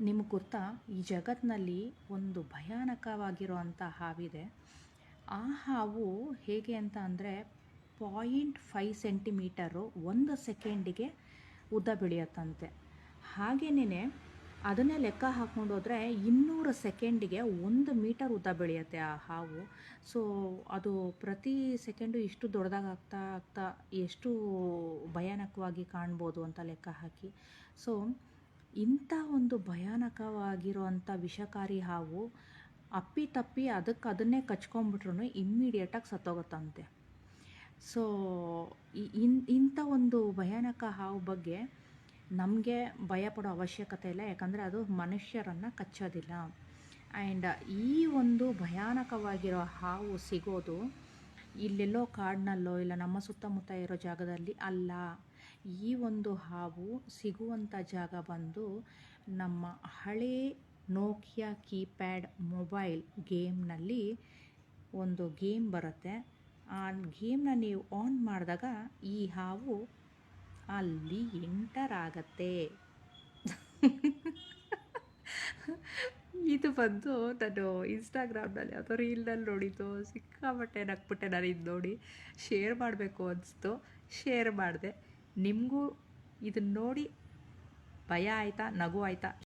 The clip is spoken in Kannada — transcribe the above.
ನಿಮಗೆ ಗೊತ್ತಾ, ಈ ಜಗತ್ತಿನಲ್ಲಿ ಒಂದು ಭಯಾನಕವಾಗಿರುವಂಥ ಹಾವಿದೆ. ಆ ಹಾವು ಹೇಗೆ ಅಂತ ಅಂದರೆ, ಪಾಯಿಂಟ್ ಫೈವ್ ಸೆಂಟಿಮೀಟರು ಒಂದು ಸೆಕೆಂಡಿಗೆ ಉದ್ದ ಬೆಳೆಯತ್ತಂತೆ. ಹಾಗೇನೇ ಅದನ್ನೇ ಲೆಕ್ಕ ಹಾಕ್ಕೊಂಡು ಹೋದರೆ ಇನ್ನೂರು ಸೆಕೆಂಡಿಗೆ ಒಂದು ಮೀಟರ್ ಉದ್ದ ಬೆಳೆಯುತ್ತೆ ಆ ಹಾವು. ಸೊ, ಅದು ಪ್ರತಿ ಸೆಕೆಂಡು ಇಷ್ಟು ದೊಡ್ಡದಾಗ್ತಾ ಆಗ್ತಾ ಎಷ್ಟು ಭಯಾನಕವಾಗಿ ಕಾಣ್ಬೋದು ಅಂತ ಲೆಕ್ಕ ಹಾಕಿ. ಸೊ ಇಂಥ ಒಂದು ಭಯಾನಕವಾಗಿರುವಂಥ ವಿಷಕಾರಿ ಹಾವು ಅಪ್ಪಿ ತಪ್ಪಿ ಅದಕ್ಕೆ ಅದನ್ನೇ ಕಚ್ಕೊಂಡ್ಬಿಟ್ರು ಇಮ್ಮಿಡಿಯೇಟಾಗಿ ಸತ್ತೋಗುತ್ತಂತೆ. ಸೊ ಇನ್, ಇಂಥ ಒಂದು ಭಯಾನಕ ಹಾವು ಬಗ್ಗೆ ನಮಗೆ ಭಯಪಡೋ ಅವಶ್ಯಕತೆ ಇಲ್ಲ, ಯಾಕಂದರೆ ಅದು ಮನುಷ್ಯರನ್ನು ಕಚ್ಚೋದಿಲ್ಲ. ಆ್ಯಂಡ್ ಈ ಒಂದು ಭಯಾನಕವಾಗಿರೋ ಹಾವು ಸಿಗೋದು ಇಲ್ಲೆಲ್ಲೋ ಕಾಡಿನಲ್ಲೋ ಇಲ್ಲ ನಮ್ಮ ಸುತ್ತಮುತ್ತ ಇರೋ ಜಾಗದಲ್ಲಿ ಅಲ್ಲ. ಈ ಒಂದು ಹಾವು ಸಿಗುವಂಥ ಜಾಗ ಬಂದು ನಮ್ಮ ಹಳೆ ನೋಕಿಯಾ ಕೀಪ್ಯಾಡ್ ಮೊಬೈಲ್ ಗೇಮ್ನಲ್ಲಿ ಒಂದು ಗೇಮ್ ಬರುತ್ತೆ. ಆ ಗೇಮ್ನ ನೀವು ಆನ್ ಮಾಡಿದಾಗ ಈ ಹಾವು ಅಲ್ಲಿ ಎಂಟರ್ ಆಗತ್ತೆ. ಇದು ಬಂದು ನಾನು ಇನ್ಸ್ಟಾಗ್ರಾಮ್ನಲ್ಲಿ ಯಾವುದೋ ರೀಲ್ನಲ್ಲಿ ನೋಡಿದ್ದು, ಸಿಕ್ಕಾಪಟ್ಟೆ ನಕ್ಬಿಟ್ಟೆ ನಾನು ಇದು ನೋಡಿ. ಶೇರ್ ಮಾಡಬೇಕು ಅನಿಸ್ತು. ಶೇರ್ ಮಾಡಿದೆ. ನಿಮಗೂ ಇದನ್ನ ನೋಡಿ ಭಯ ಆಯಿತಾ, ನಗು ಆಯಿತಾ?